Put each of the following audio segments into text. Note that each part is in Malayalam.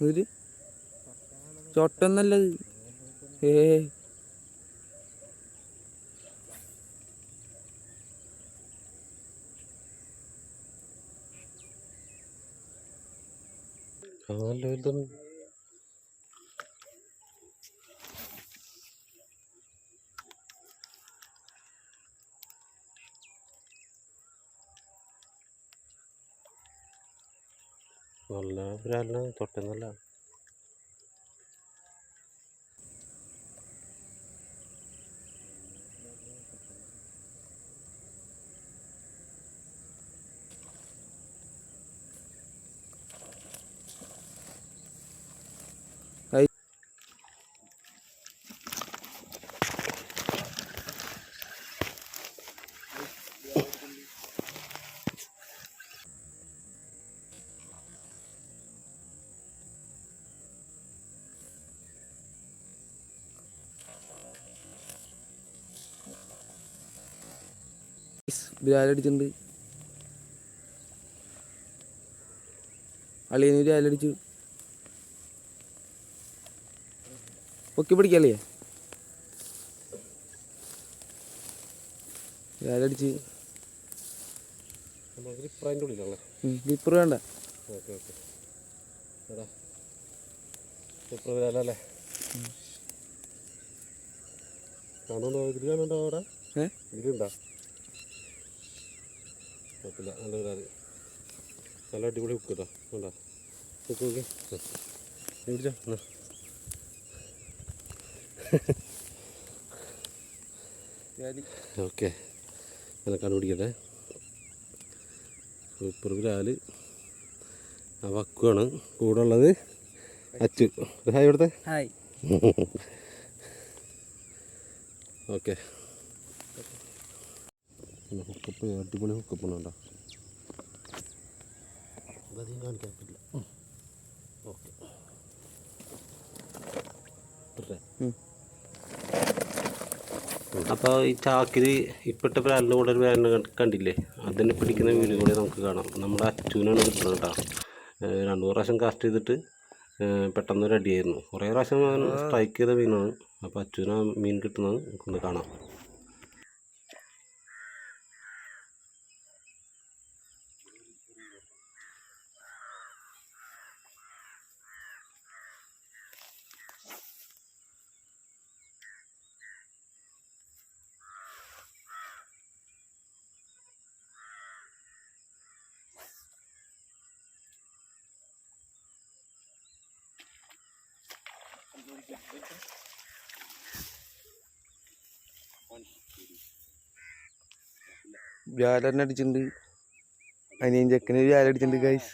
ഒരു ചൊട്ടൊന്നല്ലത് ഏ. നല്ല വലുതാണ് നല്ല ബ്രാൻഡിനാണ് തൊട്ടെന്നല്ല ബ്രാലടിച്ചിട്ടുണ്ട് അളിയന് ബ്രാലടിച്ചു പൊക്കി പിടിക്കല്ലേ ഇവരാലടിച്ച് ഗ്രിപ്പർ വേണ്ട. കാണുന്നുണ്ടോ? ഇതിൽ കാണുന്നുണ്ടോ അവിടെ? ഏ? ഇതിലുണ്ടോ കുഴപ്പമില്ല. നല്ല വരാത് നല്ല അടിപൊളി ഹുക്ക് കേട്ടോ വേണ്ട ഹുക്ക് നോക്കി. പിടിച്ചോ. ഓക്കെ. അങ്ങനെ കണ്ടുപിടിക്കട്ടെ. സൂപ്പർ ഗ്രാൽ. ആ വക്കുവാണ് കൂടെ ഉള്ളത്. അച്ചു. ഹായ് ഇവിടുത്തെ. Hi okay. ഹുക്കപ്പ് അടിപൊളി ഹുക്കപ്പ് ഉണ്ടോ അതധികം കാണിക്കാൻ പറ്റില്ല ഓക്കെ. അപ്പോൾ ഈ ചാക്കിൽ ഇപ്പോഴത്തെ പ്രാലിന്റെ കൂടെ ഒരു ബ്രാൻഡ് കണ്ടില്ലേ? അതിനെ പിടിക്കുന്ന വീഡിയോ കൂടെ നമുക്ക് കാണാം. നമ്മുടെ അച്ചുവിനാണ് കിട്ടുന്നത് കേട്ടോ രണ്ട് പ്രാവശ്യം കാസ്റ്റ് ചെയ്തിട്ട് പെട്ടെന്നൊരു പെട്ടെന്ന് ഒരു അടിയായിരുന്നു കുറേ പ്രാവശ്യം സ്ട്രൈക്ക് ചെയ്ത മീനാണ് അപ്പോൾ അച്ചുവിനാ മീൻ കിട്ടുന്നത് നമുക്കൊന്ന് കാണാം. ബ്രാലറിനെ അടിച്ചിട്ടുണ്ട്. അനിയൻ ചെക്കന് വ്യാലടിച്ചിട്ടുണ്ട് ഗൈസ്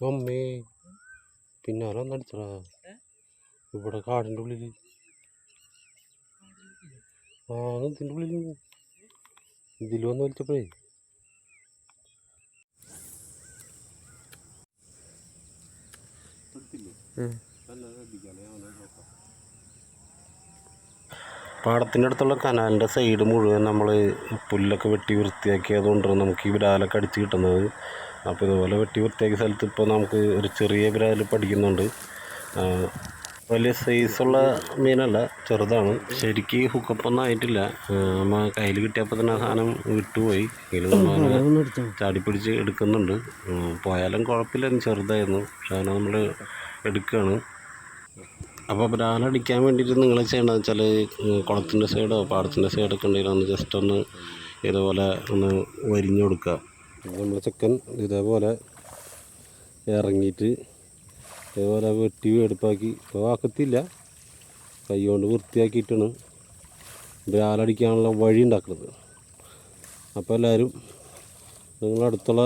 അമ്മേ പിന്നെ ആരൊന്നടിച്ചടാ ഇവിടെ കാടിന്റെ ഉള്ളിൽ ആ ഇതിന്റെ ഉള്ളിൽ ഇതിൽ വന്ന് വലിച്ചപ്പോഴേ. പാടത്തിന്റെ അടുത്തുള്ള കനാലിന്റെ സൈഡ് മുഴുവൻ നമ്മൾ പുല്ലൊക്കെ വെട്ടി വൃത്തിയാക്കിയതുകൊണ്ട് നമുക്ക് ഈ വിടാലൊക്കെ അടിച്ച് കിട്ടുന്നത്. അപ്പോൾ ഇതുപോലെ വെട്ടി വൃത്തിയാക്കിയ സ്ഥലത്ത് ഇപ്പോൾ നമുക്ക് ഒരു ചെറിയ വിരാൽ പഠിക്കുന്നുണ്ട്. വലിയ സൈസുള്ള മീനല്ല ചെറുതാണ്. ശരിക്ക് ഹുക്കപ്പൊന്നും ആയിട്ടില്ല. നമ്മൾ നമ്മ കയ്യിൽ കിട്ടിയപ്പോൾ തന്നെ ആ സാധനം വിട്ടുപോയി. എങ്കിലും നമ്മൾ ചാടിപ്പിടിച്ച് എടുക്കുന്നുണ്ട്. പോയാലും കുഴപ്പമില്ല ചെറുതായിരുന്നു. പക്ഷെ അതിനെ നമ്മൾ എടുക്കുകയാണ്. അപ്പോൾ ബ്രാലടിക്കാൻ വേണ്ടിയിട്ട് നിങ്ങൾ ചെയ്യേണ്ടതെന്ന് വെച്ചാൽ കുളത്തിന്റെ സൈഡോ പാടത്തിന്റെ സൈഡൊക്കെ ഉണ്ടെങ്കിൽ ഒന്ന് ജസ്റ്റ് ഒന്ന് ഇതുപോലെ ഒന്ന് വരിഞ്ഞു കൊടുക്കുക. നമ്മൾ ചെക്കൻ ഇതേപോലെ ഇറങ്ങിയിട്ട് ഇതേപോലെ വെട്ടി വെടുപ്പാക്കി ഇപ്പോൾ ആക്കത്തില്ല. കൈ കൊണ്ട് വൃത്തിയാക്കിയിട്ടാണ് ബ്രാലടിക്കാനുള്ള വഴി ഉണ്ടാക്കുന്നത് അപ്പോൾ എല്ലാവരും നിങ്ങളടുത്തുള്ള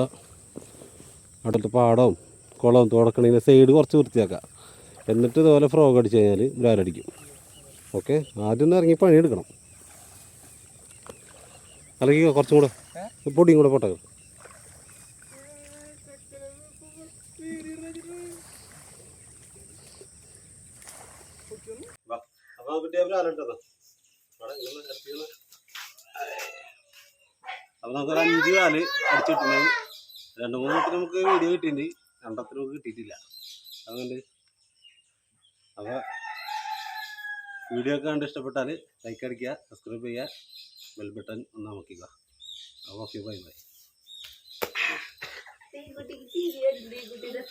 അടുത്ത പാടവും കുളവും തുടക്കണമെങ്കിൽ സൈഡ് കുറച്ച് വൃത്തിയാക്കുക എന്നിട്ട് ഇതുപോലെ ഫ്രോഗ് അടിച്ച് കഴിഞ്ഞാൽ ബ്രാലടിക്കും. ഓക്കെ ആദ്യം ഒന്ന് ഇറങ്ങി പണിയെടുക്കണം. അല്ലെങ്കിൽ കുറച്ചും കൂടെ പൊടിയും കൂടെ പൊട്ടകം നമുക്ക് നമുക്കൊരു അഞ്ച് കാൽ അടിച്ചിട്ടുണ്ടായി. രണ്ട് മൂന്നെണ്ണത്തിന് നമുക്ക് വീഡിയോ കിട്ടിയിട്ടുണ്ട്. രണ്ടെണ്ണത്തിന് നമുക്ക് കിട്ടിയിട്ടില്ല. അതുകൊണ്ട് അപ്പോൾ വീഡിയോ ഒക്കെ കണ്ട് ഇഷ്ടപ്പെട്ടാൽ ലൈക്ക് അടിക്കുക സബ്സ്ക്രൈബ് ചെയ്യുക ബെൽ ബട്ടൺ ഒന്ന് അപ്പോൾ ഓക്കെ ബൈ ബൈ തീക്കുട്ടിക്ക് തീരെ ഉണ്ട് ഈ കുട്ടിയുടെ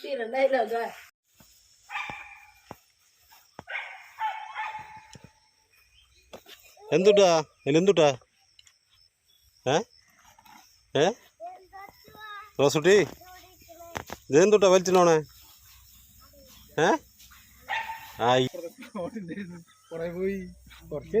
എന്തുട്ടാ? എന്തുട്ടാ ഏ? ഏ? റോസുട്ടി ഇതെന്തുട്ടാ വലിച്ചിനോണേ ഏ? ആയി. പോയി. കുറച്ചേ